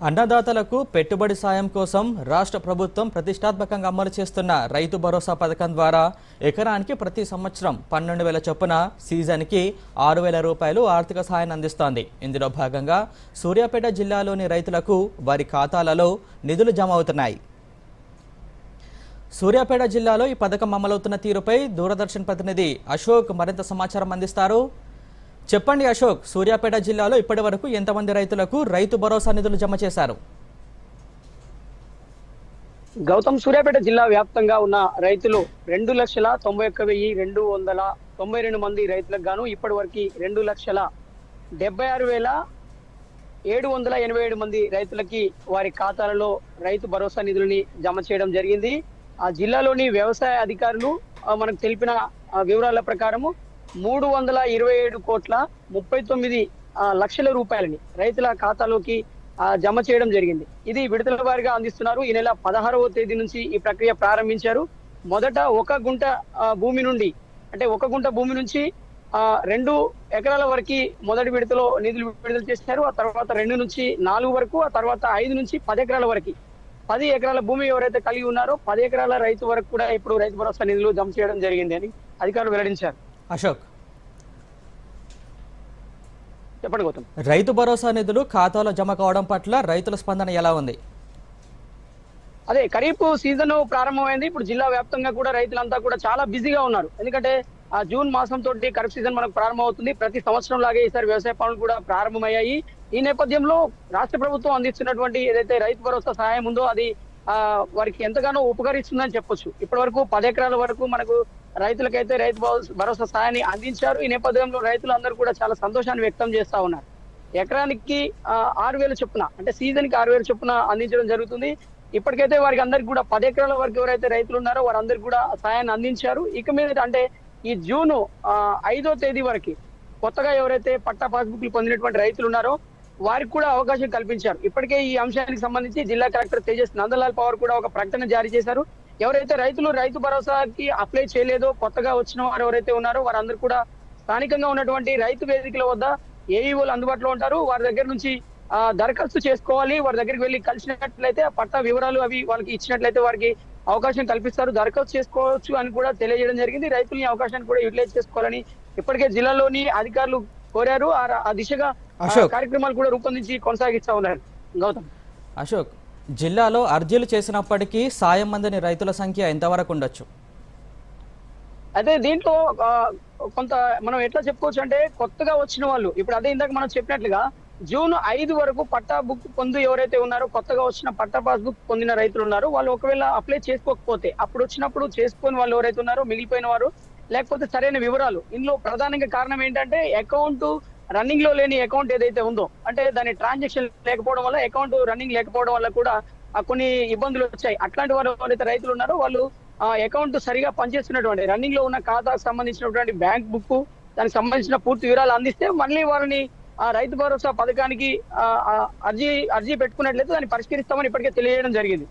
అన్నదాతలకు పెట్టుబడి సాయం కోసం రాష్ట్ర ప్రభుత్వం ప్రతిష్టాత్మకంగా అమలు చేస్తున్న రైతు భరోసా పథకం ద్వారా ఎకరానికి ప్రతి సంవత్సరం పన్నెండు వేల చొప్పున సీజన్కి ఆరు వేల రూపాయలు ఆర్థిక సాయాన్ని అందిస్తోంది. ఇందులో భాగంగా సూర్యాపేట జిల్లాలోని రైతులకు వారి ఖాతాలలో నిధులు జమ అవుతున్నాయి. సూర్యాపేట జిల్లాలో ఈ పథకం అమలవుతున్న తీరుపై దూరదర్శన్ ప్రతినిధి అశోక్ మరింత సమాచారం అందిస్తారు. చెప్పండి అశోక్ సూర్యాపేట జిల్లాలో ఇప్పటి వరకు ఎంతమంది రైతులకు రైతు భరోసా నిధులు జమ చేశారు? గౌతమ్ సూర్యాపేట జిల్లా వ్యాప్తంగా ఉన్న రైతులు రెండు లక్షల తొంభై ఒక్క వెయ్యి రెండు వందల తొంభై రెండు మంది రైతులకు గాను ఇప్పటి వరకు రెండు లక్షల డెబ్బై ఆరు వేల ఏడు వందల ఎనభై ఏడు మంది రైతులకి వారి ఖాతాలలో రైతు భరోసా నిధులని జమ చేయడం జరిగింది. ఆ జిల్లాలోని వ్యవసాయ అధికారులు మనకు తెలిపిన వివరాల ప్రకారము మూడు వందల ఇరవై ఏడు కోట్ల ముప్పై తొమ్మిది లక్షల రూపాయలని రైతుల ఖాతాలోకి జమ చేయడం జరిగింది. ఇది విడతల వారిగా అందిస్తున్నారు. ఈ నెల పదహారవ తేదీ నుంచి ఈ ప్రక్రియ ప్రారంభించారు. మొదట ఒక గుంట భూమి నుండి అంటే ఒక గుంట భూమి నుంచి ఆ రెండు ఎకరాల వరకు మొదటి విడతలో నిధులు విడుదల చేశారు. ఆ తర్వాత రెండు నుంచి నాలుగు వరకు ఆ తర్వాత ఐదు నుంచి పది ఎకరాల వరకు. పది ఎకరాల భూమి ఎవరైతే కలిగి ఉన్నారో పది ఎకరాల రైతు వరకు కూడా ఇప్పుడు రైతు భరోసా నిధులు జమ చేయడం జరిగింది అని అధికారులు వెల్లడించారు. అశోక్. చెప్పండి గౌతమ్. రైతు భరోసా నిధులు ఖాతాలో జమ కావడం పట్ల రైతుల స్పందన ఎలా ఉంది? అదే ఖరీఫ్ సీజన్ ప్రారంభమైంది. ఇప్పుడు జిల్లా వ్యాప్తంగా కూడా రైతులంతా కూడా చాలా బిజీగా ఉన్నారు. ఎందుకంటే ఆ జూన్ మాసం తోటి ఖరీఫ్ సీజన్ మనకు ప్రారంభమవుతుంది. ప్రతి సంవత్సరం లాగే ఈసారి వ్యవసాయ పనులు కూడా ప్రారంభమయ్యాయి. ఈ నేపథ్యంలో రాష్ట్ర ప్రభుత్వం అందిస్తున్నటువంటి ఏదైతే రైతు భరోసా సహాయం ఉందో అది ఆ వారికి ఎంతగానో ఉపకరిస్తుందని చెప్పొచ్చు. ఇప్పటి వరకు పది ఎకరాల వరకు మనకు రైతులకైతే రైతు భరోసా- భరోసా సహాయాన్ని అందించారు. ఈ నేపథ్యంలో రైతులందరూ కూడా చాలా సంతోషాన్ని వ్యక్తం చేస్తా ఉన్నారు. ఎకరానికి ఆరు వేల చొప్పున అంటే సీజన్కి ఆరు వేల చొప్పున అందించడం జరుగుతుంది. ఇప్పటికైతే వారికి అందరికి కూడా పది ఎకరాల వరకు ఎవరైతే రైతులు ఉన్నారో వారందరికి కూడా సాయాన్ని అందించారు. ఇక మీద అంటే ఈ జూన్ ఐదో తేదీ వరకు కొత్తగా ఎవరైతే పట్టా పాస్బుక్లు పొందినటువంటి రైతులు ఉన్నారో వారికి కూడా అవకాశం కల్పించారు. ఇప్పటికే ఈ అంశానికి సంబంధించి జిల్లా కలెక్టర్ తేజస్ నందలాల్ పవర్ కూడా ఒక ప్రకటన జారీ చేశారు. ఎవరైతే రైతులు రైతు భరోసాకి అప్లై చేయలేదో కొత్తగా వచ్చిన వారు ఎవరైతే ఉన్నారో వారందరూ కూడా స్థానికంగా ఉన్నటువంటి రైతు వేదికల వద్ద ఏఈఓలు అందుబాటులో ఉంటారు. వారి దగ్గర నుంచి దరఖాస్తు చేసుకోవాలి. వారి దగ్గరికి వెళ్ళి కలిసినట్లయితే పట్టా వివరాలు అవి వాళ్ళకి ఇచ్చినట్లయితే వారికి అవకాశం కల్పిస్తారు. దరఖాస్తు చేసుకోవచ్చు అని కూడా తెలియజేయడం జరిగింది. రైతులు ఈ అవకాశాన్ని కూడా యూటిలైజ్ చేసుకోవాలని ఇప్పటికే జిల్లాలోని అధికారులు కోరారు. ఆ దిశగా. కార్యక్రమాలు కూడా రూపొందించి కొనసాగిస్తా ఉన్నారు. గౌతమ్. అశోక్ జిల్లాలో అర్జీలు చేసినప్పటికీ సాయం అందని రైతుల సంఖ్య ఎంతవరకు ఉండొచ్చు? అదే దీంట్లో కొంత మనం ఎట్లా చెప్పుకోవచ్చు అంటే కొత్తగా వచ్చిన వాళ్ళు ఇప్పుడు అదే ఇందాక మనం చెప్పినట్లుగా జూన్ ఐదు వరకు పట్టా బుక్ పొందు ఎవరైతే ఉన్నారో కొత్తగా వచ్చిన పట్టా పాస్ బుక్ పొందిన రైతులు ఉన్నారో వాళ్ళు ఒకవేళ అప్లై చేసుకోకపోతే అప్పుడు వచ్చినప్పుడు చేసుకుని వాళ్ళు ఎవరైతే ఉన్నారో మిగిలిపోయిన వారు లేకపోతే సరైన వివరాలు. ఇందులో ప్రధానంగా కారణం ఏంటంటే అకౌంట్ రన్నింగ్లో లేని అకౌంట్ ఏదైతే ఉందో అంటే దాని ట్రాన్సాక్షన్ లేకపోవడం వల్ల అకౌంట్ రన్నింగ్ లేకపోవడం వల్ల కూడా కొన్ని ఇబ్బందులు వచ్చాయి. అట్లాంటి వారు ఎవరైతే రైతులు ఉన్నారో వాళ్ళు ఆ అకౌంట్ సరిగా పనిచేస్తున్నటువంటి రన్నింగ్లో ఉన్న ఖాతాకు సంబంధించినటువంటి బ్యాంక్ బుక్ దానికి సంబంధించిన పూర్తి వివరాలు అందిస్తే మళ్ళీ వారిని ఆ రైతు భరోసా పథకానికి ఆ, అర్జీ అర్జీ పెట్టుకున్నట్లయితే దాన్ని పరిష్కరిస్తామని ఇప్పటికే తెలియజేయడం జరిగింది.